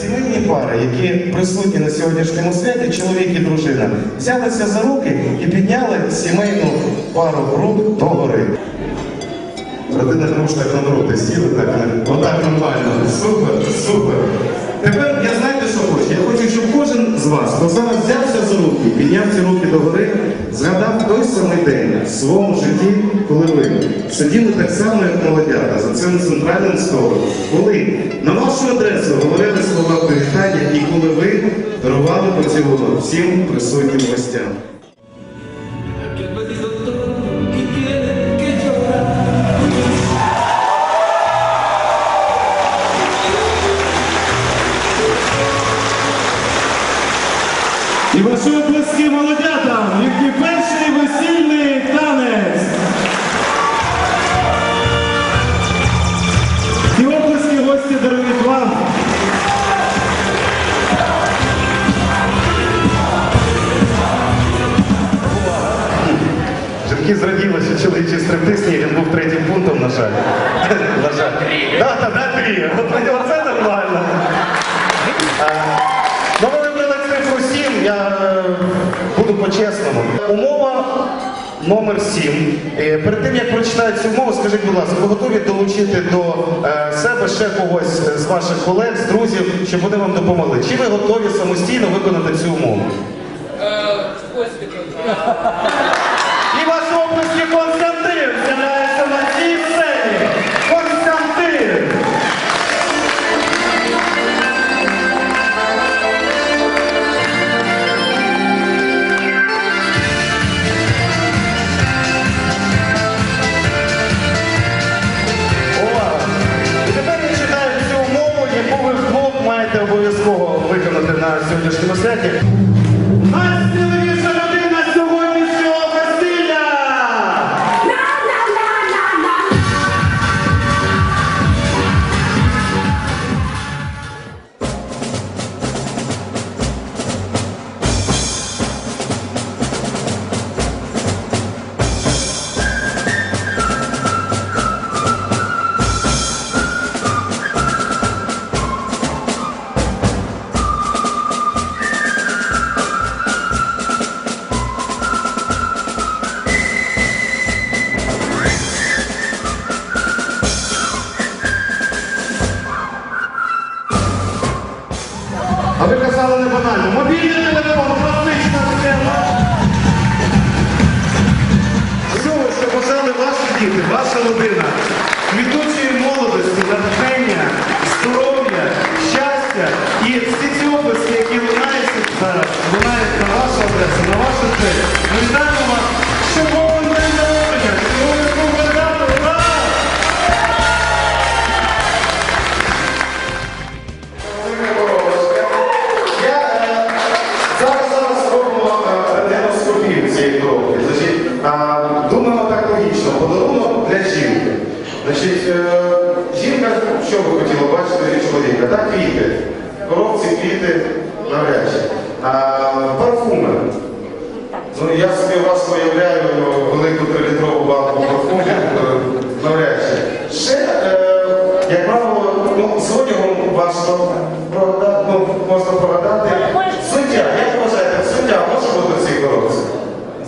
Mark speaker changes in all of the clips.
Speaker 1: Сімейні пари, які присутні на сьогоднішньому святі, чоловік і дружина, взялися за руки і підняли сімейну пару рук догори. Родина не може так на руки сіли, так отак нормально. Супер, супер. Тепер я знаєте, що хочу? Я хочу, щоб кожен з вас, хто зараз взявся за руки, підняв ці руки догори, згадав той самий день в своєму житті, коли ви сиділи так само, як молодята, за цим центральним столом, коли на вашу адресу говорили слова привітання і коли ви дарували поцілунок всім присутнім гостям.
Speaker 2: І ваші оплески молодятам, їхній перший весільний танець. І оплески гості дарують вам.
Speaker 1: Жінки зраділи, що чоловічий стриптиз, ні, він був третім пунктом, на жаль. На жаль. Да, да, да, три. Оце нормально. А, Ну, ви вибрали цифру 7, я е, буду по-чесному. Умова номер 7. Е, Перед тим, як прочитають цю умову, скажіть, будь ласка, ви готові долучити до е, себе ще когось з ваших колег, з друзів, щоб вони вам допомогли? Чи ви готові самостійно виконати цю умову? І ваш області Константин сьогоднішньому святі. Ви не банально. Мобільний телефон, пластична схема. Всього, що бажали ваші діти, ваша родина, квітучої молодості, натхнення, здоров'я, щастя і всі ці області, які лунають зараз, лунають на вашу адресу, на вашу цель. Що ви хотіли бачити від чоловіка? Так, квіти. Коробці квіти навряд чи. А, парфуми. Ну, я собі вас уявляю велику трилітрову банку парфумів, е, навряд чи. Ще, е, як правило, ну, з одягом важко прогадати, ну, можна прогадати. Суддя, як ви вважаєте, суддя може бути в цій коробці?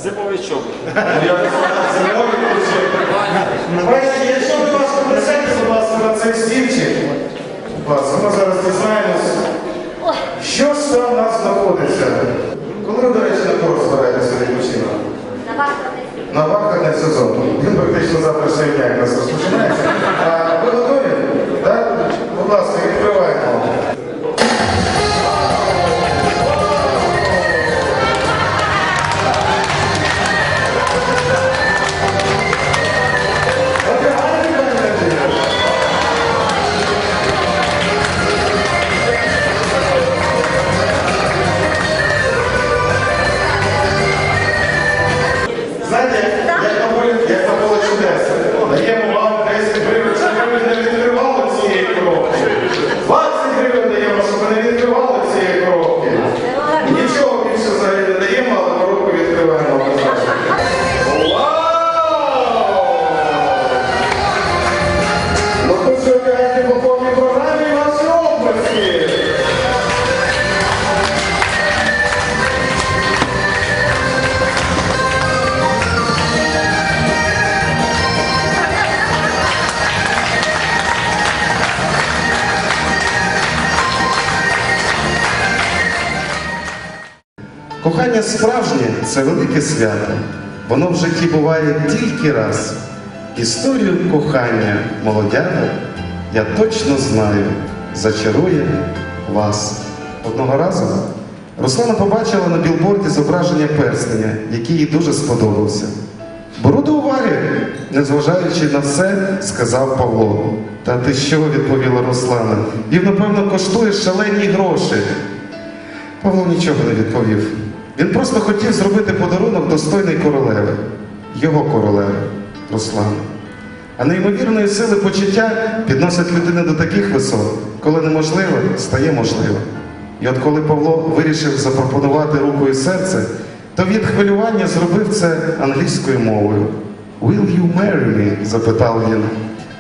Speaker 2: Зимовий чобіт.
Speaker 1: Ну, я не знаю, це не цей стільчик, ласка, ми зараз дізнаємось, що ж там у нас знаходиться. Коли ви, до речі, на курс збираєтеся відпочинок? На бархатний сезон. Він практично завтрашнього дня якраз розпочинається. А ви готові? Так? Будь ласка, відкриваємо. Кохання справжнє це велике свято. Воно в житті буває тільки раз. Історію кохання молодята, я точно знаю, зачарує вас. Одного разу Руслана побачила на білборді зображення перстеня, який їй дуже сподобався. Беру до уваги, незважаючи на все, сказав Павло. Та ти що, відповіла Руслана? Він, напевно, коштує шалені гроші. Павло нічого не відповів. Він просто хотів зробити подарунок достойний королеви, його королеви, Руслана. А неймовірної сили почуття підносять людину до таких висот, коли неможливе стає можливо. І от коли Павло вирішив запропонувати руку і серце, то від хвилювання зробив це англійською мовою. Will you marry me? запитав він.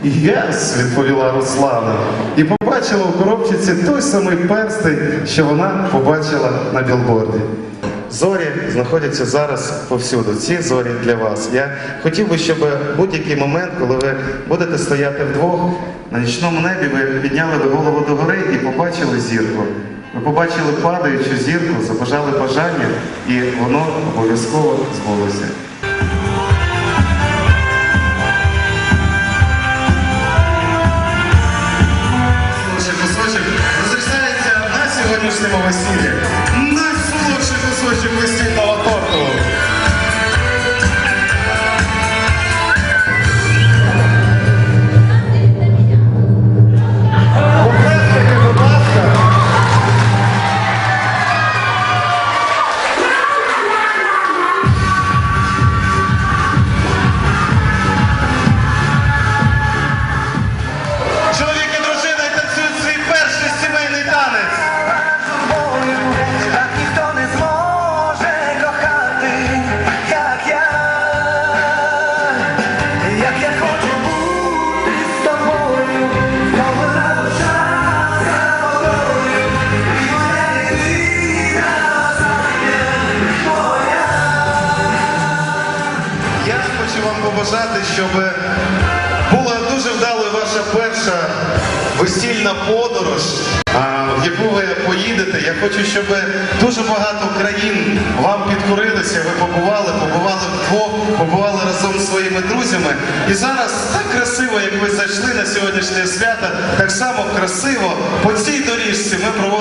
Speaker 1: Yes, відповіла Руслана. І побачила у коробчиці той самий перстень, що вона побачила на білборді. Зорі знаходяться зараз повсюду. Ці зорі для вас. Я хотів би, щоб будь-який момент, коли ви будете стояти вдвох на нічному небі, ви підняли би голову догори і побачили зірку. Ви побачили падаючу зірку, забажали бажання, і воно обов'язково збулося. Розрізається на сьогоднішньому весіллі. Найсолодший кусочок побажати, щоб була дуже вдалою ваша перша весільна подорож, в яку ви поїдете. Я хочу, щоб дуже багато країн вам підкорилися. Ви побували, побували вдвох, побували разом з своїми друзями. І зараз так красиво, як ви зайшли на сьогоднішнє свято, так само красиво по цій доріжці ми проводимо